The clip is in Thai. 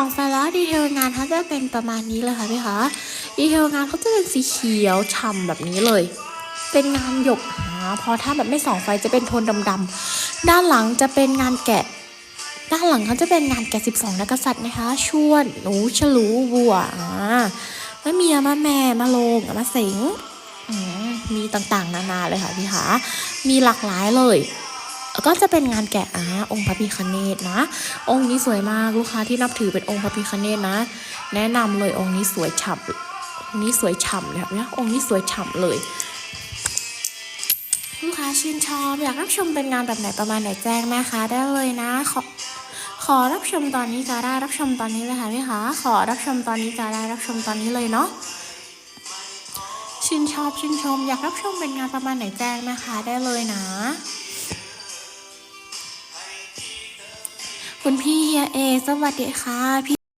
ออกไปแล้วดีเทลงานเขาจะเป็นประมาณนี้เลยค่ะพี่คะดีเทลงานเขาจะเป็นสีเขียวฉ่ำแบบนี้เลย เป็นงานหยกหาพอถ้าแบบไม่ส่องไฟจะเป็นโทนดำๆด้านหลังจะเป็นงานแกะ ด้านหลังเขาจะเป็นงานแกะ 12 นักษัตริย์นะคะ ชวดหนูฉลูวัวอ่าแล้วมีอามาแม่มาโลงมาเสงมมีต่างๆ นานาเลยค่ะพี่คะมีหลากหลายเลย ก็จะเป็นงานแกะอาองค์พระพิคเนตนะ องค์นี้สวยมากลูกค้าที่นับถือเป็นองค์พระพิคเนตนะ แนะนำเลยองค์นี้สวยฉ่ำองค์นี้สวยฉ่ำเลยค่ะเนี่ยองค์นี้สวยฉ่ำเลยลูกค้าชื่นชอบอยากรับชมเป็นงานแบบไหนประมาณไหนแจ้งแม่ค้าได้เลยนะขอขอรับชมตอนนี้ก็ได้รับชมตอนนี้เลยค่ะพี่คะขอรับชมตอนนี้ก็ได้รับชมตอนนี้เลยเนาะชื่นชอบชื่นชม อยากรับชมเป็นงานประมาณไหนแจ้งแม่ค้าได้เลยนะ คุณพี่เฮียเอ สวัสดีค่ะพี่